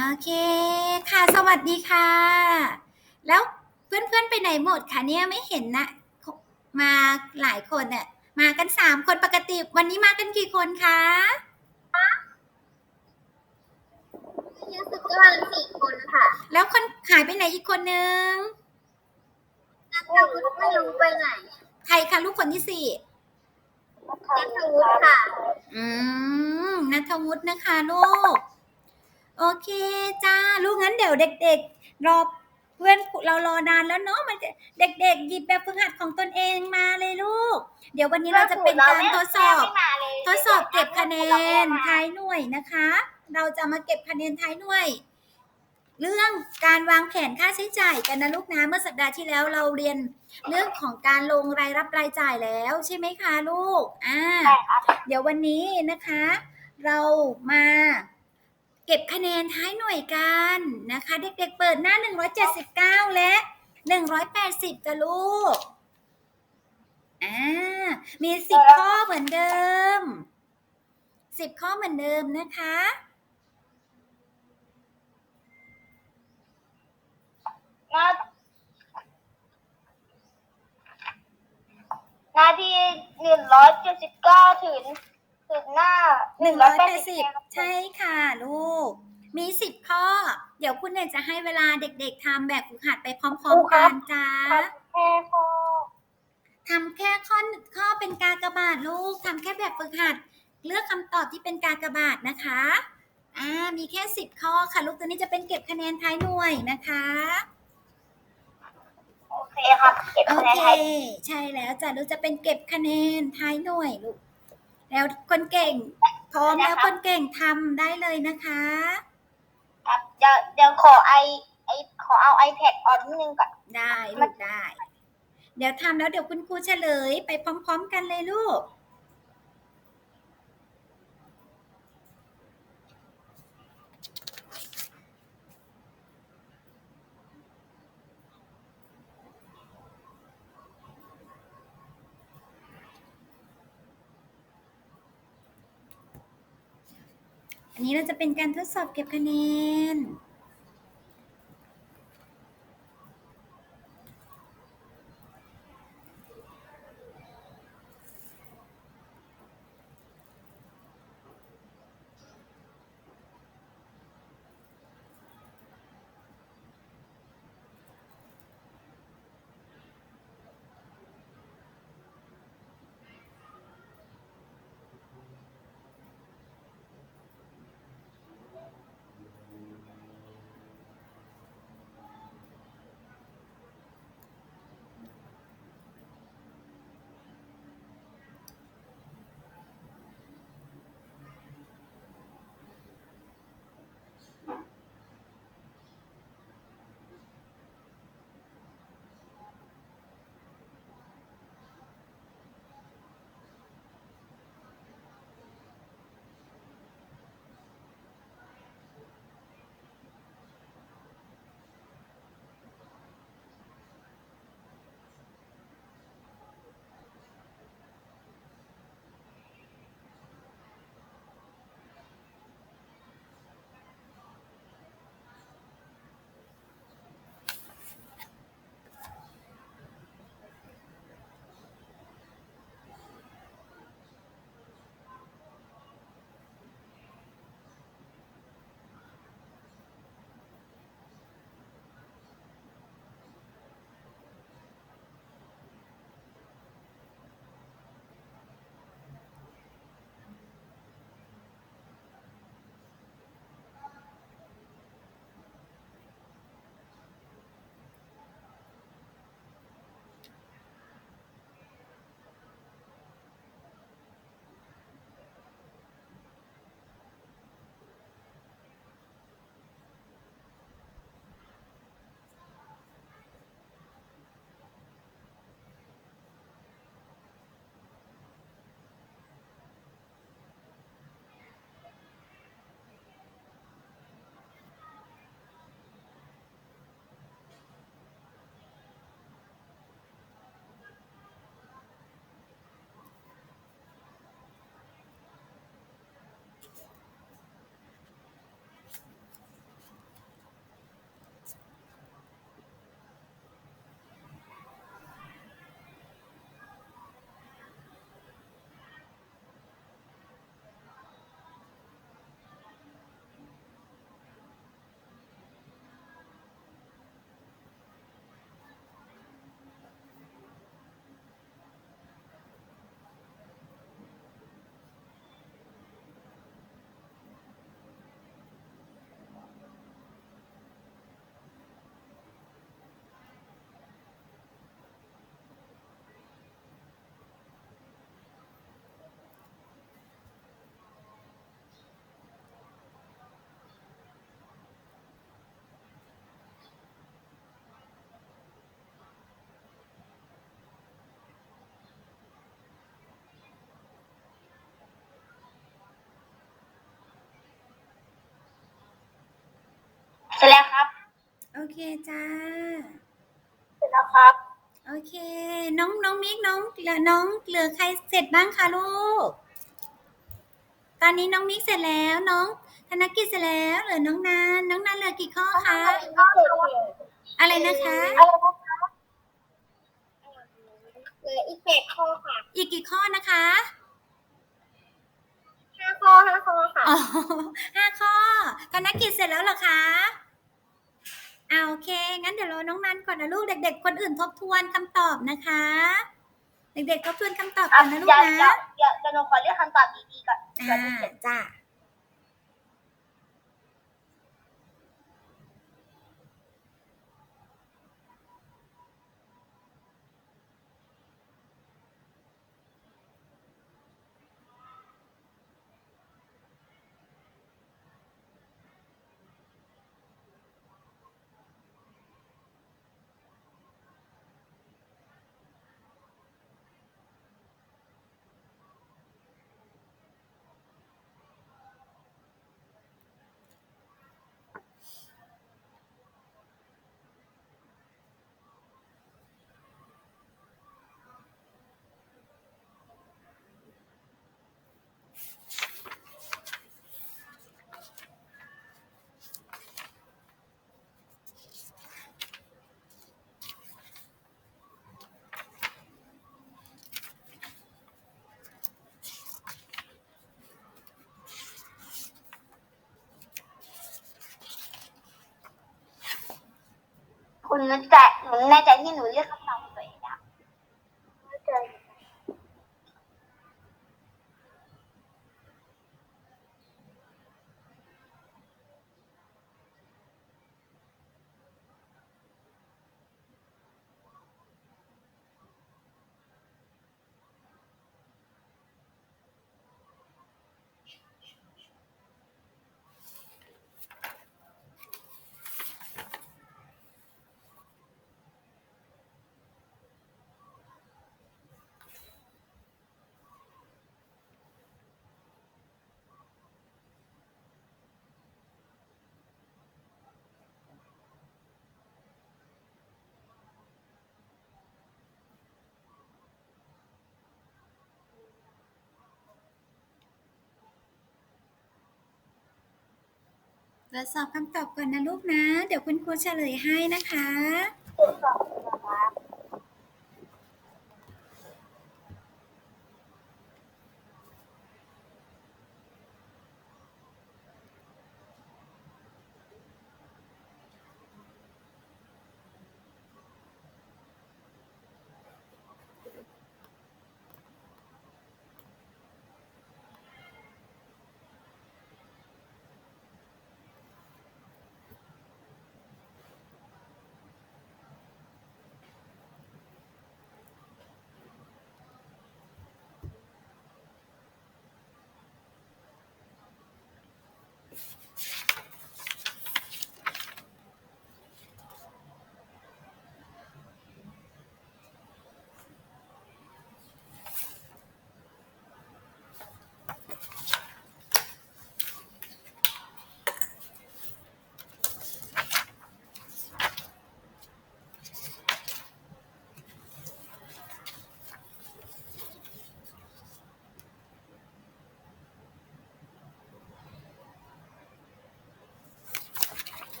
โอเคค่ะสวัสดีค่ะ แล้วเพื่อนๆไปไหนหมดคะเนี่ยไม่เห็นนะมาหลายคนเนี่ยมากันสามคนปกติ วันนี้มากันกี่คนคะรู้สึกว่ามันสี่คนค่ะ แล้วคนหายไปไหนอีกคนนึงนัทวุฒิไม่รู้ไปไหน ใครคะลูกคนที่สี่นัทวุฒิค่ะ อืมนัทวุฒินะคะลูก โอเคจ้าลูกงั้นเดี๋ยวเด็ก ๆ รอเพื่อนเรารอนานแล้วเนาะมันจะเด็ก ๆ หยิบแบบฝึกหัดของตนเองมาเลยลูก เดี๋ยววันนี้เราจะเป็นการทดสอบ ทดสอบเก็บคะแนนท้ายหน่วยนะคะ เราจะมาเก็บคะแนนท้ายหน่วย เรื่องการวางแผนค่าใช้จ่ายกันนะลูกนะเมื่อสัปดาห์ที่แล้วเราเรียนเรื่องของการลงรายรับรายจ่ายแล้วใช่ไหมคะลูกอ่าเดี๋ยววันนี้นะคะ เรามา เก็บคะแนนท้ายหน่วยกันนะคะ เด็กๆเปิดหน้า 179 และ 180จะลูกอ่ามี 10 ข้อเหมือนเดิม 10 ข้อเหมือนเดิมนะคะหน้าหน้าที่หนึ่งร้อยเจ็ดสิบเก้าถึง ถึงหน้าหนึ่งร้อยแปดสิบ180ใช่ค่ะลูก มี10ข้อ เดี๋ยวคุณเนี่ยจะให้เวลาเด็ก ๆทำแบบฝึกหัดไปพร้อมๆกันจ้าแค่ข้อทำแค่ข้อหนึ่งข้อเป็นกากบาทลูกทำแค่แบบฝึกหัด เลือกคำตอบที่เป็นกากบาทนะคะอ่ามีแค่สิบข้อค่ะลูกตัวนี้จะเป็นเก็บคะแนนท้ายหน่วยนะคะโอเคครับเก็บโอคะแนนเคไทยใช่แล้วจ้ะลูกจะเป็นเก็บคะแนนท้ายหน่วยลูก แล้วคนเก่งพร้อมแล้วคนเก่งทำได้เลยนะคะ ครับเดี๋ยวเดี๋ยวขอไอไอขอเอา iPad ออนนิดนึงก่อน ได้ลูกได้ เดี๋ยวทำแล้วเดี๋ยวคุณครูเฉลยไปพร้อม ๆ กันเลยลูก นี้เราจะเป็นการทดสอบเก็บคะแนน จ้า เสร็จแล้วครับ โอเค น้องน้องมิกน้องเหลือน้องเหลือใครเสร็จบ้างคะลูก ตอนนี้น้องมิกเสร็จแล้วน้องธนกิจเสร็จแล้วเหลือน้องนานน้องนานเหลือกี่ข้อคะอะไรนะคะ เหลืออีกแปดข้อค่ะ อีกกี่ข้อนะคะห้าข้อห้าข้อค่ะอ๋อห้าข้อธนกิจเสร็จแล้วเหรอคะ อ่าโอเค งั้นเดี๋ยวรอน้องนันก่อนนะลูก เด็ก ๆ คนอื่นทบทวนคำตอบนะคะ เด็กๆทบทวนคำตอบก่อนนะลูกอย่าอย่านะอย่าเดี๋ยวหนูขอเรียกคำตอบดีๆก่อนก่ออ่านที่จะ จ้าคุณแน่ใจหนูแน่ใจที่หนูเรียกคำตอบตัวเองอะแน่ใจ ตรวจสอบคำตอบก่อนนะลูกนะ เดี๋ยวคุณครูเฉลยให้นะคะ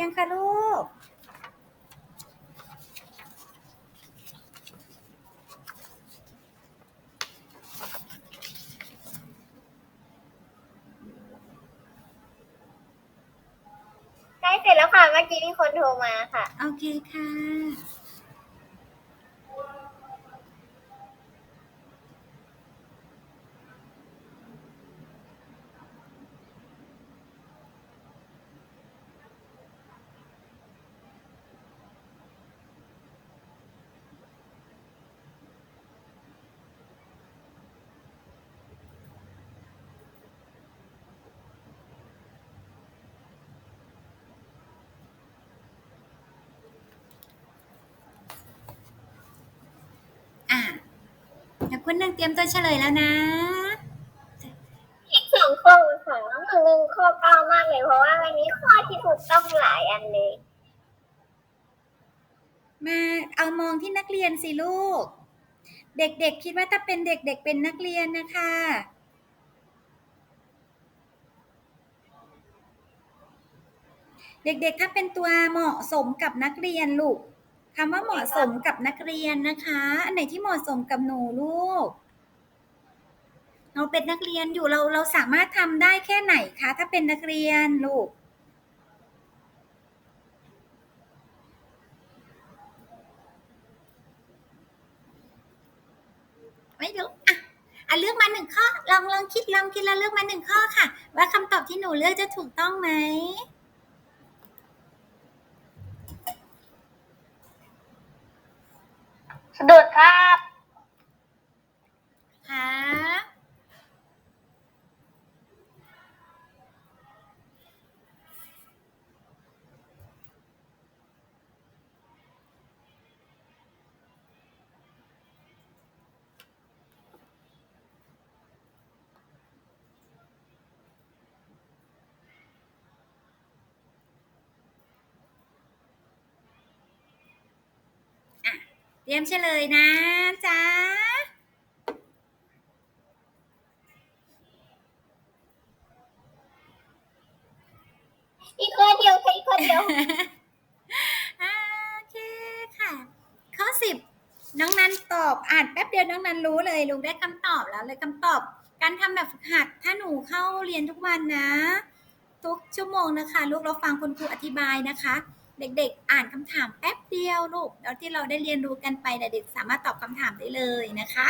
ยังคะลูก ใกล้เสร็จแล้วค่ะ เมื่อกี้มีคนโทรมาค่ะ โอเคค่ะ วคุณหนึ่งเตรียมตัวเฉลยแล้วนะอีกสองข้อค่ะน้องหนึ่งข้อเก้ามากเลยเพราะว่ามันมีข้อที่ถูกต้องหลายอันเลย มาเอามองที่นักเรียนสิลูก เด็กๆ คิดว่าถ้าเป็นเด็กๆเป็นนักเรียนนะคะ เด็กๆ ถ้าเป็นตัวเหมาะสมกับนักเรียนลูก คำว่าเหมาะสมกับนักเรียนนะคะ อันไหนที่เหมาะสมกับหนูลูก เราเป็นนักเรียนอยู่เราเราสามารถทำได้แค่ไหนคะ ถ้าเป็นนักเรียนลูก ไม่รู้อะอะเลือกมาหนึ่งข้อ ลองลองคิดลองคิดแล้วเลือกมาหนึ่งข้อค่ะ ว่าคำตอบที่หนูเลือกจะถูกต้องไหม สะดุดครับ ค่ะ อะ เต รียมเฉลยนะจ๊ะอีกข้อเดียวค่ะอีกข้อเดียวอ่าโอเคค่ะ ข้อสิบน้องนันตอบอ่านแป๊บเดียวน้องนันรู้เลยรู้ได้คำตอบแล้วเลยคำตอบ การทำแบบฝึกหัดถ้าหนูเข้าเรียนทุกวันนะ ทุกชั่วโมงนะคะ ลูกเราฟังคุณครูอธิบายนะคะ เด็กๆ อ่านคำถามแป๊บเดียวลูกแล้วที่เราได้เรียนรู้กันไปเด็กๆสามารถตอบคำถามได้เลยนะคะ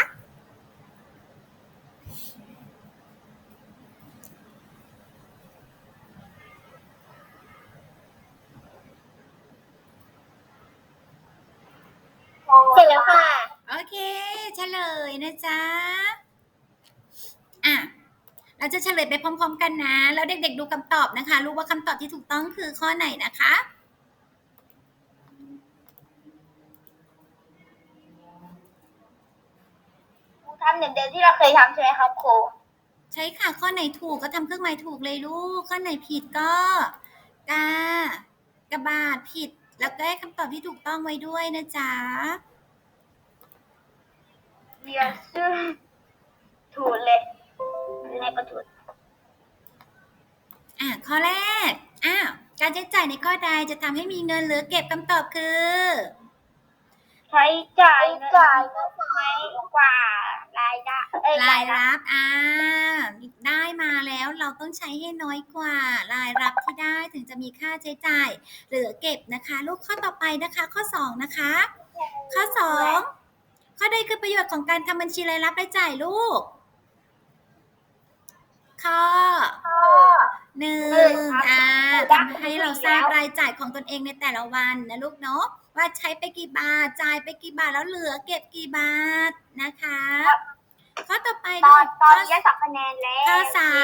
เสร็จแล้วค่ะ โอเคเฉลยนะจ๊ะ อะเราจะเฉลยไปพร้อม ๆ กันนะ แล้วเด็กๆดูคำตอบนะคะ รู้ว่าคำตอบที่ถูกต้องคือข้อไหนนะคะ ครูทำเหมื อนเดิมที่เราเคยทำใช่ไหมครับครูใช่ค่ะ ข้อไหนถูกก็ทำเครื่องหมายถูกเลยลูก ข้อไหนผิดก็กากระบาดผิด แล้วก็ให้คำตอบที่ถูกต้องไว้ด้วยนะจ๊ะ เรียนชื่อถูกเลยในประถูกอะข้อแรกอ้าวการใช้จ่ายในข้อใดจะทำให้มีเงินเหลือเก็บคำตอบคือ ใช้จ่ายจ่ายก็น้ รายรับอ่าได้มาแล้วเราต้องใช้ให้น้อยกว่า รายรับที่ได้ถึงจะมีค่าใช้จ่ายเหลือเก็บนะคะ ลูกข้อต่อไปนะคะ ข้อ 2 นะคะ ข้อ 2 ข้อใดคือประโยชน์ของการทำบัญชีรายรับรายจ่ายลูก ข้อหนึ่งอ่าทำให้เราทราบรายจ่ายของตนเองในแต่ละวันนะลูกเนาะว่าใช้ไปกี่บาทจ่ายไปกี่บาทแล้วเหลือเก็บกี่บาทนะคะ ข้อต่อไปตลูอนกตอนข้อนี้สองคะแนนแล้วข้อสา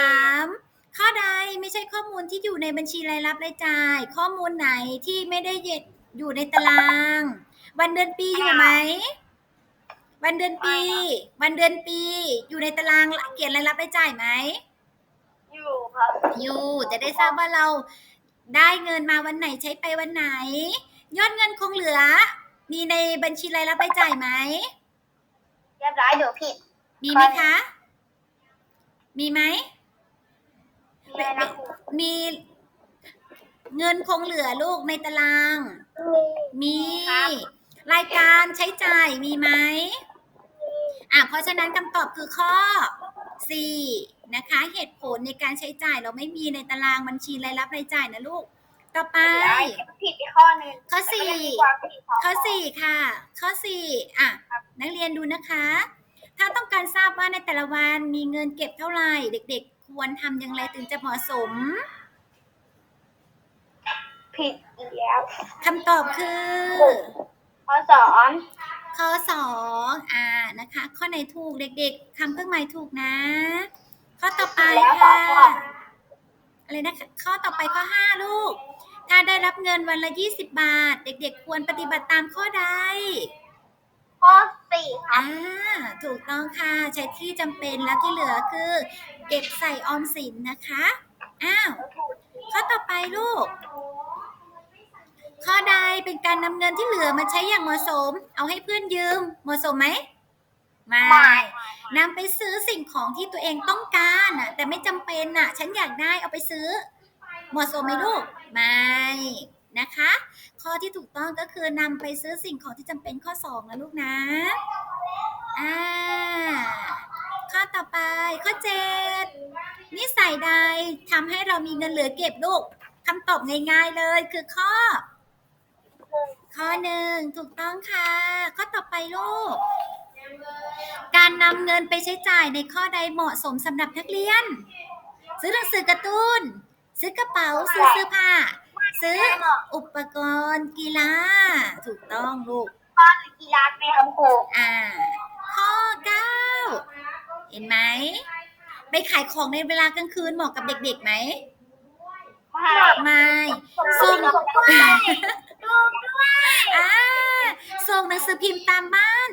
มข้อใดไม่ใช่ข้อมูลที่อยู่ในบัญชีรายรับรายจ่าย ข้อมูลไหนที่ไม่ได้อยู่ในตาราง วันเดือนปีอยู่ไหมวันเดือนปี วันเดือนปี อยู่ในตารางเขียนรายรับรายจ่ายไหมอยู่ครับอยู่จะได้ทราบว่าเราได้เงินมาวันไหนใช้ไปวันไหน ยอดเงินคงเหลือ มีในบัญชีรายรับรายจ่ายไหมเรียบร้อยเดี๋ยวผิด มีไหมคะ มีไหม มีอะไรนะครูมีเงินคงเหลือลูกในตาราง มีมี รายการใช้จ่ายมีไหมอะเพราะฉะนั้นคำตอบคือข้อ 4 นะคะ เหตุผลในการใช้จ่ายเราไม่มีในตารางบัญชีรายรับรายจ่ายนะลูก ต่อไป ผิดไปข้อหนึ่งข้อสี่แต่ก็ยังมีความผิดสงข้อ 4 ค่ะ ข้อ 4 อะ นักเรียนดูนะคะ ถ้าต้องการทราบว่าในแต่ละวันมีเงินเก็บเท่าไหร่ เด็กๆ ควรทำอย่างไรถึงจะเหมาะสม ผิดอีกแล้วคำตอบคือ ข้อสองข้อ2อ่านะคะ ข้อไหนถูกเด็ก ๆคำเครื่องหมายถูกนะ ข้อต่อไปแล้วสอค่ะงข้ออะไรนะคะข้อต่อไปข้อ5ลูก ถ้าได้รับเงินวันละ 20 บาท เด็ก ๆ ควรปฏิบัติตามข้อใด ข้อสี่ค่ะ อ่า ถูกต้องค่ะ ใช้ที่จำเป็นแล้วที่เหลือคือ เก็บใส่ออมสินนะคะ อ้าว ข้อต่อไปลูก ข้อใดเป็นการนำเงินที่เหลือมาใช้อย่างเหมาะสม เอาให้เพื่อนยืม เหมาะสมไหม ไม่ไม่ นำไปซื้อสิ่งของที่ตัวเองต้องการน่ะ แต่ไม่จำเป็นน่ะ ฉันอยากได้เอาไปซื้อ เหมาะสมไหมลูก ไม่ นะคะ ข้อที่ถูกต้องก็คือนำไปซื้อสิ่งของที่จำเป็นข้อสองนะลูกนะ อ่า ข้อต่อไปข้อเจ็ดนิสัยใดทำให้เรามีเงินเหลือเก็บลูกคำตอบง่ายๆเลยคือข้อ ข้อหนึ่งถูกต้องค่ะ ข้อต่อไปลูก การนำเงินไปใช้จ่ายในข้อใดเหมาะสมสำหรับนักเรียน ซื้อหนังสือการ์ตูน ซื้อกระเป๋า ซื้อเสื้อผ้า ซื้ออุปกรณ์กีฬา ถูกต้องลูกข้อกีฬาในคำครูอ่า ข้อ9เห็นไหม ไปขายของในเวลากลางคืนเหมาะกับเด็กๆไหมไม่ไม่ส่ส่งงด้วยลูกด้วยอ่าส่งหนังสือพิมพ์ตามบ้าน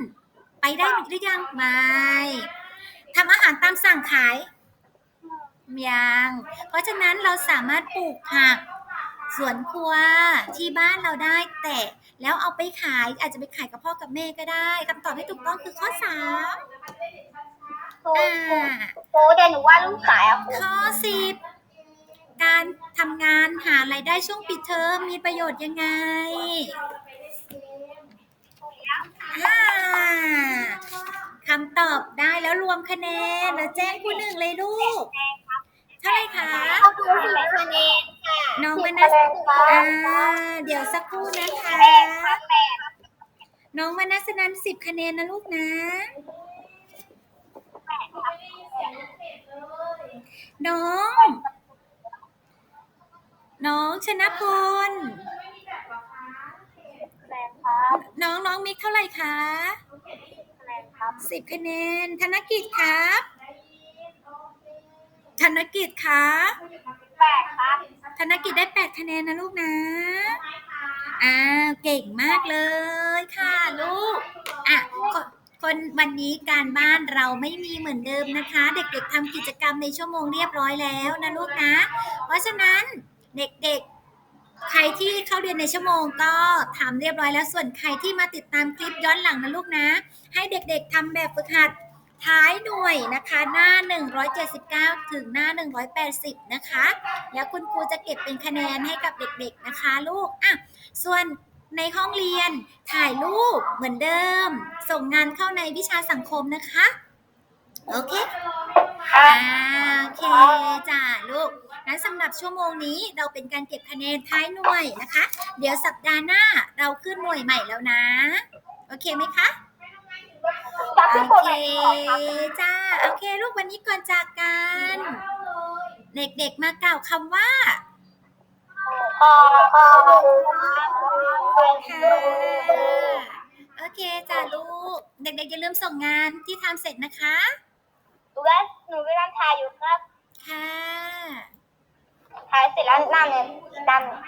ไปได้หรือยังไม่ทำอาหารตามสั่งขายยังเพราะฉะนั้นเราสามารถปลูกผัก สวนครัวที่บ้านเราได้แต่ แล้วเอาไปขายอาจจะไปขายกับพ่อกับแม่ก็ได้คำตอบที่ถูกต้องคือข้อสามครูอ่าครูแต่หนูว่าลูกสายอะครูข้อสิบการทำงานหารายได้ช่วงปิดเทอมมีประโยชน์ยังไงอ่าคำตอบได้แล้วรวมคะแนนแล้วแจ้งผู้หนึ่งเลยลูกเท่าไหร่คะข้อครูสิบคะแนนค่ะ น้องสิมาบนัคะสแนนค่ะอ่าเดี๋ยวสักครู่นะคะแปดค่ะแปดน้องมานัสนันสิบคะแนนนะลูกนะ น้อง น้องชนะพลคะแนนครับน้องน้องมิกเท่าไหร่คะคะแนนครับสิบคะแนน ธนกิจครับ ธนกิจครับแปดครับ ธนกิจได้แปดคะแนนนะลูกนะ อ่า เก่งมากเลยค่ะลูก อะคนคนวันนี้การบ้านเราไม่มีเหมือนเดิมนะคะ เด็กๆทำกิจกรรมในชั่วโมงเรียบร้อยแล้วนะลูกนะ เพราะฉะนั้นเด็กๆ ใครที่เข้าเรียนในชั่วโมงก็ทำเรียบร้อยแล้วส่วนใครที่มาติดตามคลิปย้อนหลังนะลูกนะ ให้เด็กๆทำแบบฝึกหัด ท้ายหน่วยนะคะหน้า 179 ถึงหน้า 180 นะคะ แล้วคุณครูจะเก็บเป็นคะแนนให้กับเด็กๆนะคะลูกอะส่วนในห้องเรียนถ่ายรูปเหมือนเดิม ส่งงานเข้าในวิชาสังคมนะคะ โอเคอ่าโอเคจ้าลูกงั้นสำหรับชั่วโมงนี้เราเป็นการเก็บคะแนนท้ายหน่วยนะคะ เดี๋ยวสัปดาห์หน้าเราขึ้นหน่วยใหม่แล้วนะ โอเคไหมคะจับ โอที่กดเคไหนก่อนครับจ้า โอเค ลูกวันนี้ก่อนจากกัน เด็กๆมากล่าวคำว่าขอบคุณค่ะโอเคจ้าลูก เด็กๆอย่าลืมส่งงานที่ทำเสร็จนะคะหนูว่าหนูกำลังถ่ายอยู่ครับ ค่ะถ่ายเสร็จแล้วหน้าเนี่ยอีกด้านหนึ่ง